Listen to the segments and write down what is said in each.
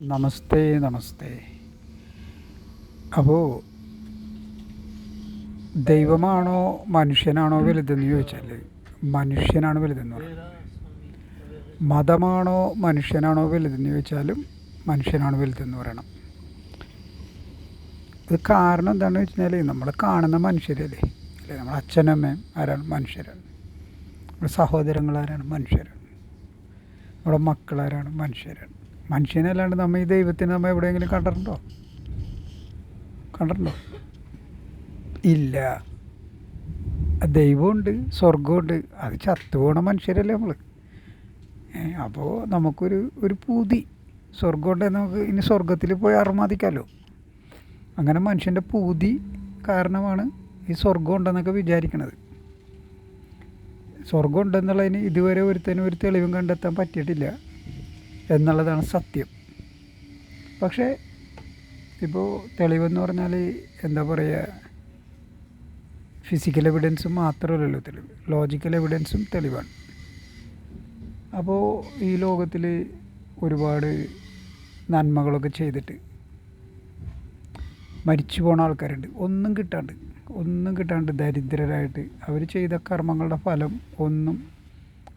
നമസ്തേ നമസ്തേ. അപ്പോൾ ദൈവമാണോ മനുഷ്യനാണോ വലുതെന്ന് ചോദിച്ചാൽ മനുഷ്യനാണ് വലുതെന്ന് പറയും. മതമാണോ മനുഷ്യനാണോ വലുതെന്ന് ചോദിച്ചാലും മനുഷ്യനാണ് വലുതെന്ന് പറയണം. ഇത് കാരണം എന്താണെന്ന് വെച്ച് കഴിഞ്ഞാൽ നമ്മൾ കാണുന്ന മനുഷ്യരല്ലേ? അല്ലേ? നമ്മുടെ അച്ഛനമ്മയും ആരാണ്? മനുഷ്യരാണ്. നമ്മുടെ സഹോദരങ്ങളാരാണ്? മനുഷ്യരാണ്. നമ്മുടെ മക്കളാരാണ്? മനുഷ്യരാണ്. മനുഷ്യനല്ലാണ്ട് നമ്മൾ ഈ ദൈവത്തിനെ നമ്മൾ എവിടെയെങ്കിലും കണ്ടിട്ടുണ്ടോ? കണ്ടിട്ടുണ്ടോ? ഇല്ല. ദൈവമുണ്ട് സ്വർഗമുണ്ട് അത് ചത്തുപോണ മനുഷ്യരല്ലേ നമ്മൾ അപ്പോൾ നമുക്കൊരു ഒരു പൂതി. സ്വർഗമുണ്ടെങ്കിൽ നമുക്ക് ഇനി സ്വർഗത്തിൽ പോയി അറുമാതിക്കാമല്ലോ അങ്ങനെ മനുഷ്യന്റെ പൂതി കാരണമാണ് ഈ സ്വർഗം ഉണ്ടെന്നൊക്കെ വിചാരിക്കണത്. സ്വർഗം ഉണ്ടെന്നുള്ളതിന് ഇതുവരെ ഒരുത്തനും ഒരു തെളിവും കണ്ടെത്താൻ പറ്റിയിട്ടില്ല. എന്നുള്ളതാണ് സത്യം. പക്ഷേ ഇപ്പോൾ തെളിവെന്ന് പറഞ്ഞാൽ എന്താ പറയുക ഫിസിക്കൽ എവിഡൻസും മാത്രമല്ലല്ലോ തെളിവ്. ലോജിക്കൽ എവിഡൻസും തെളിവാണ്. അപ്പോൾ ഈ ലോകത്തിൽ ഒരുപാട് നന്മകളൊക്കെ ചെയ്തിട്ട് മരിച്ചു പോണ ആൾക്കാരുണ്ട്. ഒന്നും കിട്ടാണ്ട് ഒന്നും കിട്ടാണ്ട് ദരിദ്രരായിട്ട് അവർ ചെയ്ത കർമ്മങ്ങളുടെ ഫലം ഒന്നും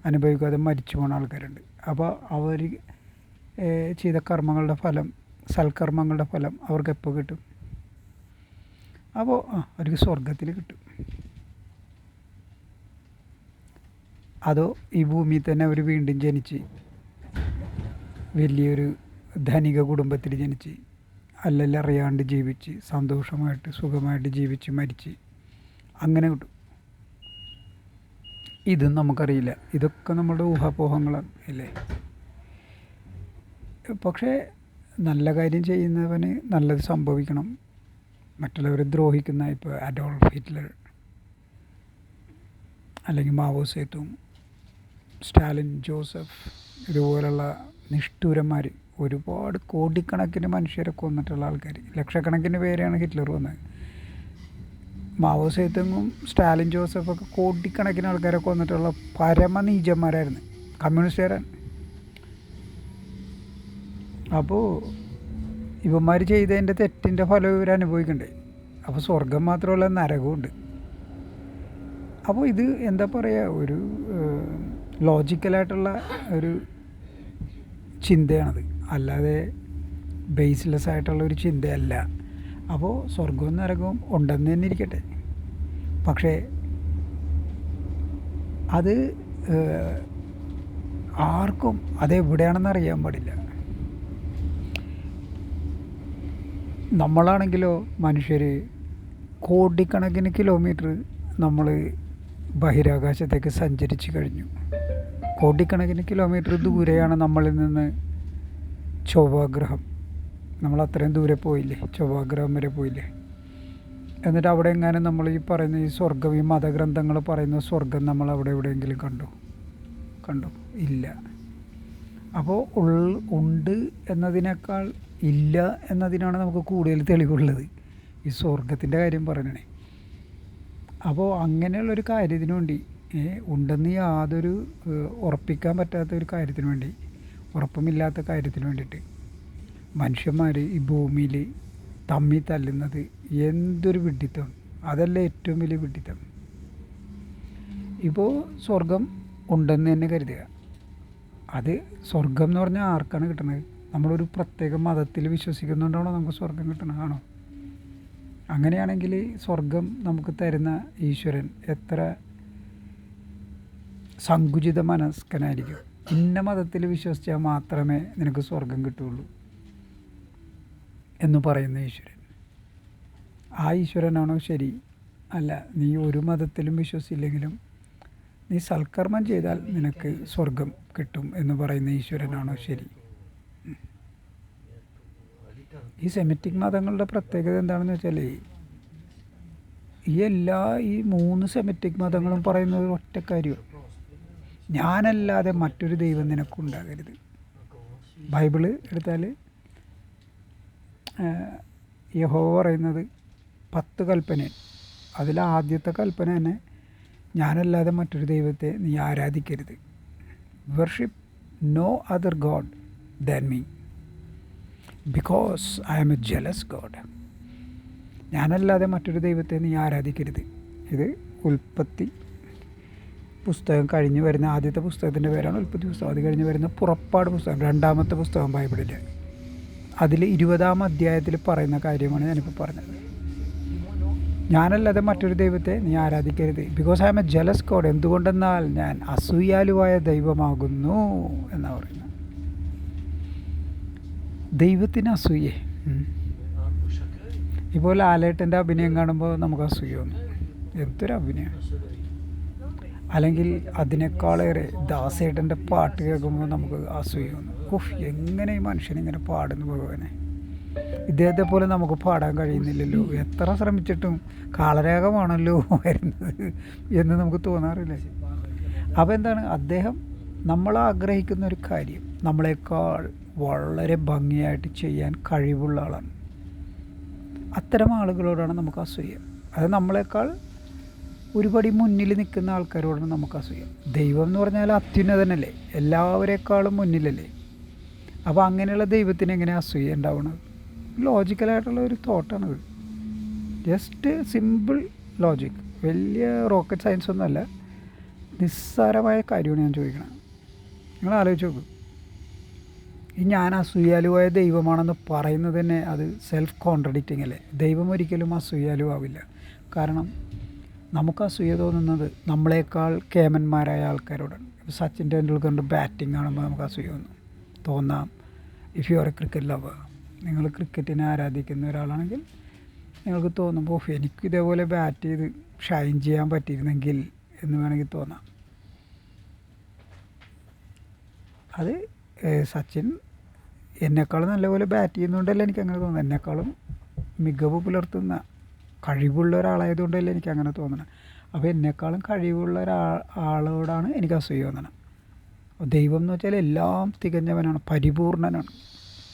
അനുഭവിക്കാതെ മരിച്ചു പോണ ആൾക്കാരുണ്ട്. അപ്പോൾ അവർ ചെയ്ത കർമ്മങ്ങളുടെ ഫലം സൽക്കർമ്മങ്ങളുടെ ഫലം അവർക്ക് എപ്പോൾ കിട്ടും? അപ്പോൾ ആ അവർക്ക് സ്വർഗത്തിൽ കിട്ടും. അതോ ഈ ഭൂമിയിൽ തന്നെ അവർ വീണ്ടും ജനിച്ച് വലിയൊരു ധനിക കുടുംബത്തിൽ ജനിച്ച് അല്ലല്ല അറിയാണ്ട് ജീവിച്ച് സന്തോഷമായിട്ട് സുഖമായിട്ട് ജീവിച്ച് മരിച്ച് അങ്ങനെ കിട്ടും. ഇതും നമുക്കറിയില്ല. ഇതൊക്കെ നമ്മുടെ ഊഹാപോഹങ്ങളാണ് അല്ലേ? പക്ഷേ നല്ല കാര്യം ചെയ്യുന്നവന് നല്ലത് സംഭവിക്കണം. മറ്റുള്ളവരെ ദ്രോഹിക്കുന്ന ഇപ്പോൾ അഡോൾഫ് ഹിറ്റ്ലർ അല്ലെങ്കിൽ മാവോ സേത്തും സ്റ്റാലിൻ ജോസഫ് ഇതുപോലുള്ള നിഷ്ഠൂരന്മാർ ഒരുപാട് കോടിക്കണക്കിന് മനുഷ്യരെ കൊന്നിട്ടുള്ള ആൾക്കാർ ലക്ഷക്കണക്കിന് പേരെയാണ് ഹിറ്റ്ലർ വന്നത് മാവോ സേത്തുങ്ങും സ്റ്റാലിൻ ജോസഫൊക്കെ കോടിക്കണക്കിന് ആൾക്കാരെ കൊന്നിട്ടുള്ള പരമനീചന്മാരായിരുന്നു. കമ്മ്യൂണിസ്റ്റുകാരാണ്. അപ്പോൾ ഇവന്മാർ ചെയ്തതിന്റെ തെറ്റിന്റെ ഫലം ഇവർ അനുഭവിക്കണ്ടേ? അപ്പോൾ സ്വർഗം മാത്രമല്ല നരകമുണ്ട് അപ്പോൾ ഇത് എന്താ പറയുക ഒരു ലോജിക്കലായിട്ടുള്ള ഒരു ചിന്തയാണത്. അല്ലാതെ ബേസ്ലെസ് ആയിട്ടുള്ള ഒരു ചിന്തയല്ല. അപ്പോൾ സ്വർഗവും നരകവും ഉണ്ടെന്ന് തന്നെ ഇരിക്കട്ടെ. പക്ഷേ അത് ആർക്കും അതെവിടെയാണെന്ന് അറിയാൻ പാടില്ല. നമ്മളാണെങ്കിലോ മനുഷ്യർ കോടിക്കണക്കിന് കിലോമീറ്റർ നമ്മൾ ബഹിരാകാശത്തേക്ക് സഞ്ചരിച്ച് കഴിഞ്ഞു. കോടിക്കണക്കിന് കിലോമീറ്റർ ദൂരെയാണ് നമ്മളിൽ നിന്ന് ചൊവ്വാഗ്രഹം. നമ്മൾ അത്രയും ദൂരെ പോയില്ലേ? ചൊവ്വാഗ്രഹം വരെ പോയില്ലേ? എന്നിട്ട് അവിടെ എങ്ങനെ നമ്മൾ ഈ പറയുന്ന ഈ സ്വർഗം ഈ മതഗ്രന്ഥങ്ങൾ പറയുന്ന സ്വർഗം നമ്മൾ അവിടെ എവിടെയെങ്കിലും കണ്ടു? കണ്ടു? ഇല്ല. അപ്പോൾ ഉൾ ഉണ്ട് എന്നതിനേക്കാൾ ഇല്ല എന്നതിനാണ് നമുക്ക് കൂടുതൽ തെളിവുള്ളത്. ഈ സ്വർഗത്തിന്റെ കാര്യം പറയണേ. അപ്പോൾ അങ്ങനെയുള്ളൊരു കാര്യത്തിന് വേണ്ടി ഉണ്ടെന്ന് യാതൊരു ഉറപ്പിക്കാൻ പറ്റാത്ത ഒരു കാര്യത്തിന് വേണ്ടി ഉറപ്പുമില്ലാത്ത കാര്യത്തിന് വേണ്ടിയിട്ട് മനുഷ്യന്മാർ ഈ ഭൂമിയിൽ തമ്മി തല്ലുന്നത് എന്തൊരു വിഡ്ഢിത്തമാണ് അതല്ല ഏറ്റവും വലിയ വിഡ്ഢിത്തം. ഇപ്പോൾ സ്വർഗം ഉണ്ടെന്ന് തന്നെ കരുതുക. അത് സ്വർഗം എന്ന് പറഞ്ഞാൽ ആർക്കാണ് കിട്ടുന്നത് നമ്മളൊരു പ്രത്യേക മതത്തിൽ വിശ്വസിക്കുന്നുണ്ടാണോ നമുക്ക് സ്വർഗം കിട്ടണതാണോ അങ്ങനെയാണെങ്കിൽ സ്വർഗം നമുക്ക് തരുന്ന ഈശ്വരൻ എത്ര സങ്കുചിത മനസ്കനായിരിക്കും. ഇന്ന മതത്തിൽ വിശ്വസിച്ചാൽ മാത്രമേ നിനക്ക് സ്വർഗം കിട്ടുള്ളൂ എന്ന് പറയുന്ന ഈശ്വരൻ. ആ ഈശ്വരനാണോ ശരി? അല്ല നീ ഒരു മതത്തിലും വിശ്വസിച്ചില്ലെങ്കിലും നീ സൽക്കർമ്മം ചെയ്താൽ നിനക്ക് സ്വർഗം കിട്ടും എന്ന് പറയുന്ന ഈശ്വരനാണോ ശരി? ഈ സെമിറ്റിക് മതങ്ങളുടെ പ്രത്യേകത എന്താണെന്ന് വെച്ചാൽ ഈ എല്ലാ ഈ മൂന്ന് സെമിറ്റിക് മതങ്ങളും പറയുന്നത് ഒറ്റ കാര്യമാണ്. ഞാനല്ലാതെ മറ്റൊരു ദൈവം നിനക്കുണ്ടാകരുത് ബൈബിൾ എടുത്താൽ യഹോ പറയുന്നത് പത്ത് കൽപ്പന. അതിൽ ആദ്യത്തെ കൽപ്പന തന്നെ ഞാനല്ലാതെ മറ്റൊരു ദൈവത്തെ നീ ആരാധിക്കരുത്. Worship no other God than me because I am a jealous God ഞാനല്ലാതെ മറ്റൊരു ദൈവത്തെ നീ ആരാധിക്കരുത്. ഇത് ഉൽപ്പത്തി പുസ്തകം കഴിഞ്ഞ് വരുന്ന ആദ്യത്തെ പുസ്തകത്തിന്റെ പേരാണ് ഉൽപ്പത്തി പുസ്തകം. അത് കഴിഞ്ഞ് വരുന്ന പുറപ്പാട് പുസ്തകം. രണ്ടാമത്തെ പുസ്തകം ബൈബിളിന്റെ. അതിൽ ഇരുപതാം അധ്യായത്തിൽ പറയുന്ന കാര്യമാണ് ഞാനിപ്പോൾ പറഞ്ഞത്. ഞാനല്ലാതെ മറ്റൊരു ദൈവത്തെ നീ ആരാധിക്കരുത്. Because I am a jealous God എന്തുകൊണ്ടെന്നാൽ ഞാൻ അസൂയാലുവായ ദൈവമാകുന്നു എന്നാണ് പറയുന്നത്. ദൈവത്തിന് അസൂയേ. ഇപ്പോൾ ലാലേട്ടന്റെ അഭിനയം കാണുമ്പോൾ നമുക്ക് അസൂയ തോന്നും. എന്തൊരു അഭിനയം. അല്ലെങ്കിൽ അതിനേക്കാളേറെ ദാസേട്ടന്റെ പാട്ട് കേൾക്കുമ്പോൾ നമുക്ക് അസൂയ തോന്നും. ഉഫ് എങ്ങനെ ഈ മനുഷ്യൻ ഇങ്ങനെ പാടുന്നു ഭഗവാനെ. ഇദ്ദേഹത്തെ പോലെ നമുക്ക് പാടാൻ കഴിയുന്നില്ലല്ലോ. എത്ര ശ്രമിച്ചിട്ടും കാളരാഗമാണല്ലോ വരുന്നത് എന്ന് നമുക്ക് തോന്നാറില്ലേ. അപ്പോൾ എന്താണ് അദ്ദേഹം നമ്മൾ ആഗ്രഹിക്കുന്ന ഒരു കാര്യം നമ്മളെക്കാൾ വളരെ ഭംഗിയായിട്ട് ചെയ്യാൻ കഴിവുള്ള ആളാണ്. അത്തരം ആളുകളോടാണ് നമുക്ക് അസൂയ. അത് നമ്മളെക്കാൾ ഒരുപടി മുന്നിൽ നിൽക്കുന്ന ആൾക്കാരോടാണ് നമുക്ക് അസൂയ. ദൈവം എന്ന് പറഞ്ഞാൽ അത്യുന്നതനല്ലേ എല്ലാവരെക്കാളും മുന്നിലല്ലേ? അപ്പോൾ അങ്ങനെയുള്ള ദൈവത്തിന് എങ്ങനെ അസൂയ ഉണ്ടാവണത് ലോജിക്കലായിട്ടുള്ള ഒരു തോട്ടാണത്. Just simple logic. വലിയ റോക്കറ്റ് സയൻസ് ഒന്നുമല്ല. നിസ്സാരമായ കാര്യമാണ് ഞാൻ ചോദിക്കുന്നത് നിങ്ങൾ ആലോചിച്ച് നോക്കൂ. ഞാൻ അസൂയാലുവായ ദൈവമാണെന്ന് പറയുന്നത് തന്നെ അത് സെൽഫ് കോൺട്രഡിക്റ്റിംഗ് അല്ലേ? ദൈവം ഒരിക്കലും അസൂയാലുവാവില്ല. കാരണം നമുക്ക് അസൂയ തോന്നുന്നത് നമ്മളെക്കാൾ കേമന്മാരായ ആൾക്കാരോടാണ്. സച്ചിൻ ടെണ്ടുൽക്കറിന്റെ ബാറ്റിംഗ് കാണുമ്പോൾ നമുക്ക് അസൂയ തോന്നും. തോന്നാം. If you are a cricket lover നിങ്ങൾ ക്രിക്കറ്റിനെ ആരാധിക്കുന്ന ഒരാളാണെങ്കിൽ നിങ്ങൾക്ക് തോന്നുമ്പോൾ "ഓഫ്, എനിക്ക് ഇതേപോലെ ബാറ്റ് ചെയ്ത് ഷൈൻ ചെയ്യാൻ പറ്റിയിരുന്നെങ്കിൽ എന്ന് വേണമെങ്കിൽ തോന്നാം. അത് സച്ചിൻ എന്നെക്കാളും നല്ലപോലെ ബാറ്റ് ചെയ്യുന്നതുകൊണ്ടല്ല എനിക്ക് അങ്ങനെ തോന്നുന്നത്. എന്നെക്കാളും മികവ് പുലർത്തുന്ന കഴിവുള്ള ഒരാളായതുകൊണ്ടല്ലേ എനിക്ക് അങ്ങനെ തോന്നണം. അപ്പോൾ എന്നെക്കാളും കഴിവുള്ള ഒരാ ആളോടാണ് എനിക്ക് അസൂയ തോന്നണം. ദൈവം എന്ന് വെച്ചാൽ എല്ലാം തികഞ്ഞവനാണ് പരിപൂർണനാണ്.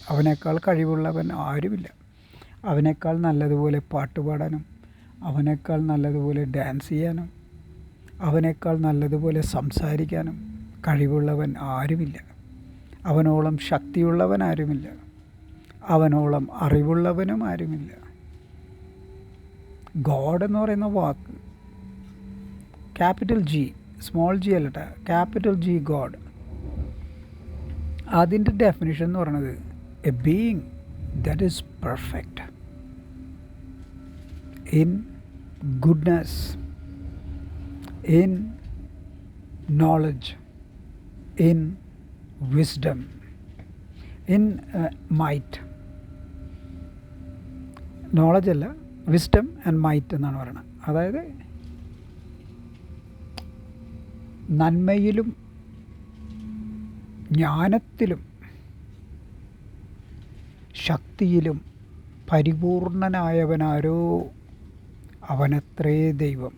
അവനേക്കാൾ കഴിവുള്ളവൻ ആരുമില്ല. അവനേക്കാൾ നല്ലതുപോലെ പാട്ട് പാടാനും അവനേക്കാൾ നല്ലതുപോലെ ഡാൻസ് ചെയ്യാനും അവനേക്കാൾ നല്ലതുപോലെ സംസാരിക്കാനും കഴിവുള്ളവൻ ആരുമില്ല. അവനോളം ശക്തിയുള്ളവൻ ആരുമില്ല. അവനോളം അറിവുള്ളവനും ആരുമില്ല. ഗോഡ് എന്ന് പറയുന്ന വാക്ക് ക്യാപിറ്റൽ ജി സ്മോൾ ജി അല്ലട്ട ക്യാപിറ്റൽ ജി ഗോഡ് അതിന്റെ ഡെഫിനിഷൻ എന്ന് പറയുന്നത് a being that is perfect in goodness in knowledge in wisdom uh, might. Knowledge അല്ല വിസ്ഡം ആൻഡ് മൈറ്റ് എന്നാണ് പറയുന്നത് അതായത് നന്മയിലും ജ്ഞാനത്തിലും ശക്തിയിലും പരിപൂർണനായവനാരോ അവനത്രേ ദൈവം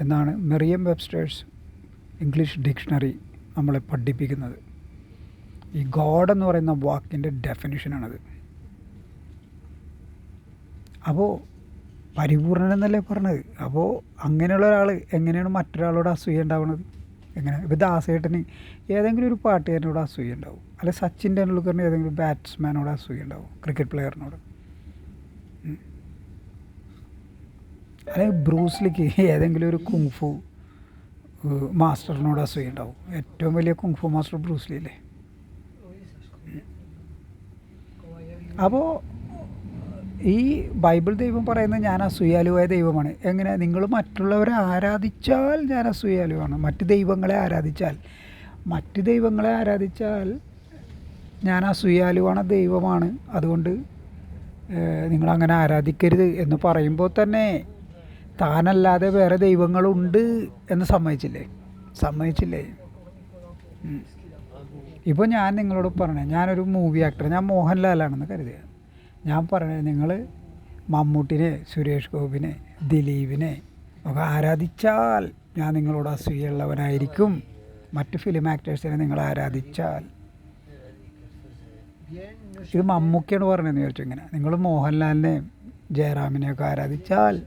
എന്നാണ് മെറിയം വെബ്സ്റ്റേഴ്സ് ഇംഗ്ലീഷ് ഡിക്ഷണറി നമ്മളെ പഠിപ്പിക്കുന്നത് ഈ ഗോഡ് എന്ന് പറയുന്ന വാക്കിന്റെ ഡെഫിനിഷനാണത്. അപ്പോൾ പരിപൂർണൻ എന്നല്ലേ പറഞ്ഞത്? അപ്പോൾ അങ്ങനെയുള്ള ഒരാൾ എങ്ങനെയാണ് മറ്റൊരാളോട് അസൂയ ഉണ്ടാവുന്നത് എങ്ങനെ? ഇപ്പോൾ ദാസേട്ടന് ഏതെങ്കിലും ഒരു പാട്ടുകാരനോട് അസൂയ ഉണ്ടാവും. അല്ലെ സച്ചിൻ ടെണ്ടുൽക്കറിന് ഏതെങ്കിലും ബാറ്റ്സ്മാനോട് അസൂയ ഉണ്ടാവും ക്രിക്കറ്റ് പ്ലെയറിനോട്. അല്ലെങ്കിൽ ബ്രൂസ്ലിക്ക് ഏതെങ്കിലും ഒരു കുങ്ഫു മാസ്റ്ററിനോട് അസൂയ ഉണ്ടാവും. ഏറ്റവും വലിയ കുങ്ഫു മാസ്റ്റർ ബ്രൂസ്ലി അല്ലേ? അപ്പോൾ ഈ ബൈബിൾ ദൈവം പറയുന്നത് ഞാൻ അസൂയാലുവായ ദൈവമാണ്. എങ്ങനെ? നിങ്ങൾ മറ്റുള്ളവരെ ആരാധിച്ചാൽ ഞാൻ അസൂയാലുവാണ്. മറ്റ് ദൈവങ്ങളെ ആരാധിച്ചാൽ. മറ്റ് ദൈവങ്ങളെ ആരാധിച്ചാൽ ഞാൻ അസൂയാലുവാണ് ദൈവമാണ്. അതുകൊണ്ട് നിങ്ങളങ്ങനെ ആരാധിക്കരുത് എന്ന് പറയുമ്പോൾ തന്നെ താനല്ലാതെ വേറെ ദൈവങ്ങളുണ്ട് എന്ന് സമ്മതിച്ചില്ലേ? സമ്മതിച്ചില്ലേ. ഇപ്പോൾ ഞാൻ നിങ്ങളോട് പറഞ്ഞു ഞാനൊരു മൂവി ആക്ടർ ഞാൻ മോഹൻലാലാണെന്ന് കരുതുക ഞാൻ പറഞ്ഞത് നിങ്ങൾ മമ്മൂട്ടിനെ സുരേഷ് ഗോപിനെ ദിലീപിനെ ഒക്കെ ആരാധിച്ചാൽ ഞാൻ നിങ്ങളോട് അസൂയുള്ളവനായിരിക്കും മറ്റ് ഫിലിം ആക്ടേഴ്സിനെ നിങ്ങൾ ആരാധിച്ചാൽ. ഇത് മമ്മൂക്കിയാണ് പറഞ്ഞതെന്ന് ചോദിച്ചു ഇങ്ങനെ. നിങ്ങൾ മോഹൻലാലിനെയും ജയറാമിനെയൊക്കെ ആരാധിച്ചാൽ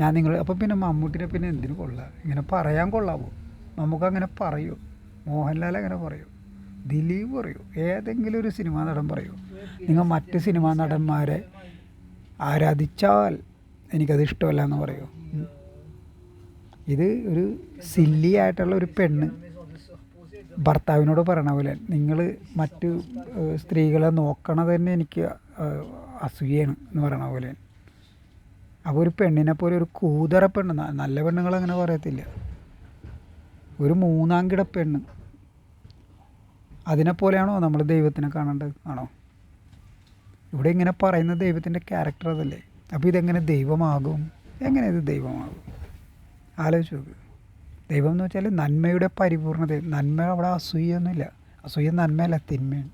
ഞാൻ നിങ്ങൾ അപ്പം പിന്നെ മമ്മൂട്ടിനെ പിന്നെ എന്തിനു കൊള്ളാം? ഇങ്ങനെ പറയാൻ കൊള്ളാവോ? നമുക്കങ്ങനെ പറയൂ? മോഹൻലാൽ അങ്ങനെ പറയൂ? ദിലീപ് പറയൂ ഏതെങ്കിലും ഒരു സിനിമാ നടൻ പറയൂ. നിങ്ങൾ മറ്റ് സിനിമാ നടന്മാരെ ആരാധിച്ചാൽ എനിക്കത് ഇഷ്ടമല്ല എന്ന് പറയൂ. ഇത് ഒരു സില്ലി ആയിട്ടുള്ള ഒരു പെണ്ണ് ഭർത്താവിനോട് പറയണ പോലെ നിങ്ങൾ മറ്റു സ്ത്രീകളെ നോക്കണത് തന്നെ എനിക്ക് അസൂയാണ് എന്ന് പറയണ പോലെ. അപ്പോൾ ഒരു പെണ്ണിനെ പോലെ ഒരു കൂതറ പെണ്ണ് നല്ല പെണ്ണുങ്ങൾ അങ്ങനെ പറയത്തില്ല. ഒരു മൂന്നാം കിട പെണ്ണ് അതിനെപ്പോലെയാണോ നമ്മൾ ദൈവത്തിനെ കാണേണ്ടത്? ആണോ? ഇവിടെ ഇങ്ങനെ പറയുന്ന ദൈവത്തിന്റെ ക്യാരക്ടർ അതല്ലേ? അപ്പോൾ ഇതെങ്ങനെ ദൈവമാകും? എങ്ങനെ ഇത് ദൈവമാകും? ആലോചിച്ച് നോക്ക്. ദൈവം എന്ന് വെച്ചാൽ നന്മയുടെ പരിപൂർണത. നന്മ അവിടെ അസൂയൊന്നുമില്ല. അസൂയ നന്മയല്ല തിന്മയാണ്.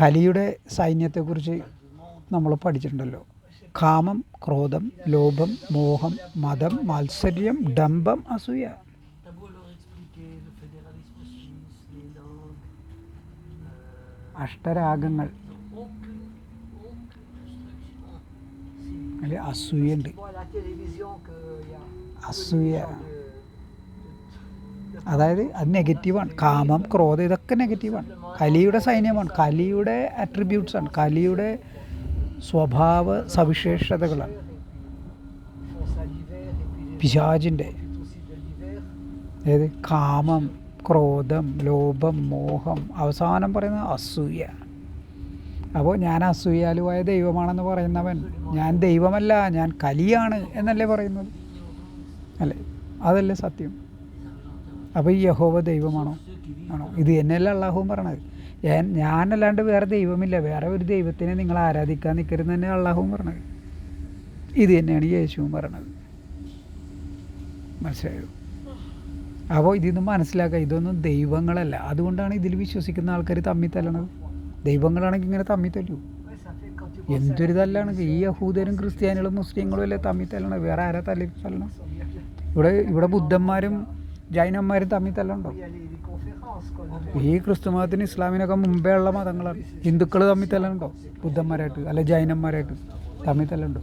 കലിയുടെ സൈന്യത്തെക്കുറിച്ച് നമ്മൾ പഠിച്ചിട്ടുണ്ടല്ലോ. കാമം ക്രോധം ലോഭം മോഹം മതം മാത്സര്യം ഡംബം അസൂയ. Qu'il y a അസൂയ. അതായത് അത് നെഗറ്റീവാണ്. കാമം ക്രോധം ഇതൊക്കെ നെഗറ്റീവാണ്. കലിയുടെ സൈന്യമാണ്. കലിയുടെ അട്രിബ്യൂട്ട്സാണ് കലിയുടെ സ്വഭാവ സവിശേഷതകളാണ്. പിശാജിന്റെ. അതായത് കാമം. ക്രോധം ലോഭം മോഹം അവസാനം പറയുന്നത് അസൂയ. അപ്പോൾ ഞാൻ അസൂയാലുവായ ദൈവമാണെന്ന് പറയുന്നവൻ ഞാൻ ദൈവമല്ല ഞാൻ കലിയാണ് എന്നല്ലേ പറയുന്നത്? അല്ലേ? അതല്ലേ സത്യം? അപ്പോൾ ഈ യഹോവ ദൈവമാണോ? ആണോ? ഇത് തന്നെയല്ല അള്ളാഹുവും ഞാൻ ഞാനല്ലാണ്ട് വേറെ ദൈവമില്ല. വേറെ ഒരു ദൈവത്തിനെ നിങ്ങൾ ആരാധിക്കാൻ നിൽക്കരുത് തന്നെ അള്ളാഹുവും പറഞ്ഞത്. ഇത് തന്നെയാണ് യേശുവും പറയണത് മനസ്സിലായോ? അപ്പോൾ ഇതിന്ന് മനസ്സിലാക്കുക ഇതൊന്നും ദൈവങ്ങളല്ല. അതുകൊണ്ടാണ് ഇതിൽ വിശ്വസിക്കുന്ന ആൾക്കാർ തമ്മിൽ തല്ലണത്. ദൈവങ്ങളാണെങ്കിൽ ഇങ്ങനെ തമ്മിൽ തല്ലൂ. എന്തൊരു തല്ലാണ്. ഈ യഹൂദരും ക്രിസ്ത്യാനികളും മുസ്ലിങ്ങളും അല്ലേ തമ്മിൽ തല്ലണം വേറെ ആരാ തല്ലി തല്ലണം ഇവിടെ ഇവിടെ ബുദ്ധന്മാരും ജൈനന്മാരും തമ്മിൽ തല്ലുണ്ടോ ഈ ക്രിസ്തു മതത്തിന് ഇസ്ലാമിനൊക്കെ മുമ്പേ ഉള്ള മതങ്ങളാണ് ഹിന്ദുക്കൾ തമ്മിൽ തല്ലുണ്ടോ ബുദ്ധന്മാരായിട്ട് അല്ലെ ജൈനന്മാരായിട്ട് തമ്മിൽ തല്ലുണ്ടോ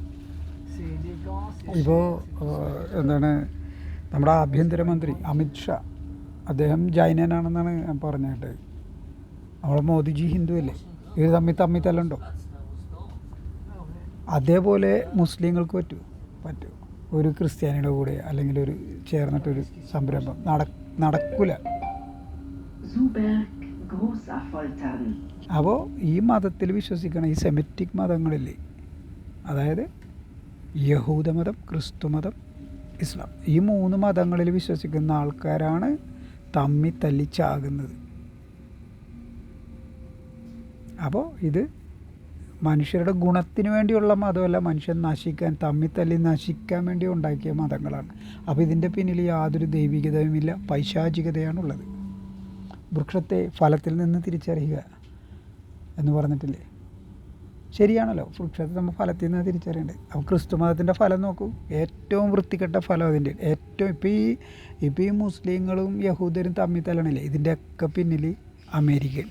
ഇപ്പോൾ എന്താണ് നമ്മുടെ ആഭ്യന്തരമന്ത്രി അമിത്ഷാ അദ്ദേഹം ജൈനനാണെന്നാണ് ഞാൻ പറഞ്ഞത് നമ്മളെ മോദിജി ഹിന്ദു അല്ലേ ഇവർ തമ്മിൽ തമ്മിൽ തല്ലുണ്ടോ? അതേപോലെ മുസ്ലിങ്ങൾക്ക് പറ്റൂ പറ്റൂ. ഒരു ക്രിസ്ത്യാനിയുടെ കൂടെ അല്ലെങ്കിൽ ഒരു ചേർന്നിട്ടൊരു സംരംഭം നട നടക്കൂല. അപ്പോൾ ഈ മതത്തിൽ വിശ്വസിക്കണം ഈ സെമിറ്റിക് മതങ്ങളില്ലേ? അതായത് യഹൂദമതം ക്രിസ്തുമതം ഇസ്ലാം. ഈ മൂന്ന് മതങ്ങളിൽ വിശ്വസിക്കുന്ന ആൾക്കാരാണ് തമ്മി തല്ലിച്ചാകുന്നത്. അപ്പോൾ ഇത് മനുഷ്യരുടെ ഗുണത്തിന് വേണ്ടിയുള്ള മതമല്ല മനുഷ്യൻ നശിക്കാൻ തമ്മി തല്ലി നശിക്കാൻ വേണ്ടി ഉണ്ടാക്കിയ മതങ്ങളാണ്. അപ്പോൾ ഇതിന്റെ പിന്നിൽ യാതൊരു ദൈവികതയുമില്ല പൈശാചികതയാണുള്ളത്. വൃക്ഷത്തെ ഫലത്തിൽ നിന്ന് തിരിച്ചറിയുക എന്ന് പറഞ്ഞിട്ടില്ലേ? ശരിയാണല്ലോ. വൃക്ഷത്തെ നമ്മൾ ഫലത്തിൽ നിന്ന് തിരിച്ചറിയേണ്ടത് അപ്പോൾ ക്രിസ്തു മതത്തിന്റെ ഫലം നോക്കൂ. ഏറ്റവും വൃത്തികെട്ട ഫലം അതിന്റെ ഏറ്റവും ഇപ്പോൾ ഈ ഇപ്പോൾ ഈ മുസ്ലിങ്ങളും യഹൂദരും തമ്മിൽ തല്ലണില്ലേ? ഇതിന്റെയൊക്കെ പിന്നിൽ അമേരിക്ക.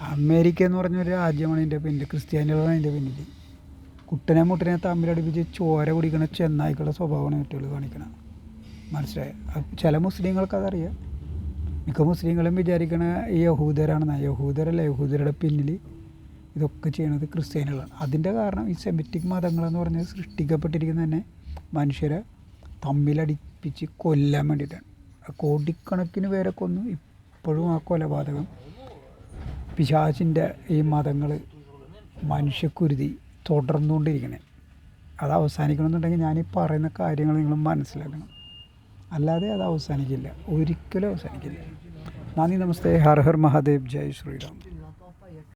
അമേരിക്ക എന്ന് പറഞ്ഞൊരു രാജ്യമാണ് ഇതിന്റെ പിന്നിൽ ക്രിസ്ത്യാനികളാണ് ഇതിന്റെ പിന്നിൽ കുട്ടനെ മുട്ടനെ തമ്മിലടിപ്പിച്ച് ചോര കുടിക്കണ ചെന്നായിക്കുള്ള സ്വഭാവമാണ് കുട്ടികൾ കാണിക്കണം. മനസ്സിലായ? ചില മുസ്ലിങ്ങൾക്ക് അതറിയാം. മിക്ക മുസ്ലിങ്ങളും വിചാരിക്കണ ഈ യഹൂദരാണെന്നാണ് യഹൂദരല്ല യഹൂദരുടെ പിന്നിൽ ഇതൊക്കെ ചെയ്യണത് ക്രിസ്ത്യാനികളാണ് അതിന്റെ കാരണം ഈ സെമിറ്റിക് മതങ്ങളെന്ന് പറഞ്ഞത് സൃഷ്ടിക്കപ്പെട്ടിരിക്കുന്നത് തന്നെ മനുഷ്യരെ തമ്മിലടിപ്പിച്ച് കൊല്ലാൻ വേണ്ടിയിട്ടാണ്. കോടിക്കണക്കിന് പേരെ കൊന്നു. ഇപ്പോഴും ആ കൊലപാതകം. പിശാചിന്റെ ഈ മതങ്ങൾ മനുഷ്യക്കുരുതി തുടർന്നുകൊണ്ടിരിക്കണേ. അത് അവസാനിക്കണമെന്നുണ്ടെങ്കിൽ ഞാൻ പറയുന്ന കാര്യങ്ങൾ നിങ്ങൾ മനസ്സിലാക്കണം. അല്ലാതെ അത് അവസാനിക്കില്ല. ഒരിക്കലും അവസാനിക്കില്ല. നന്ദി നമസ്തേ. ഹർ ഹർ മഹാദേവ്. ജയ് ശ്രീറാം.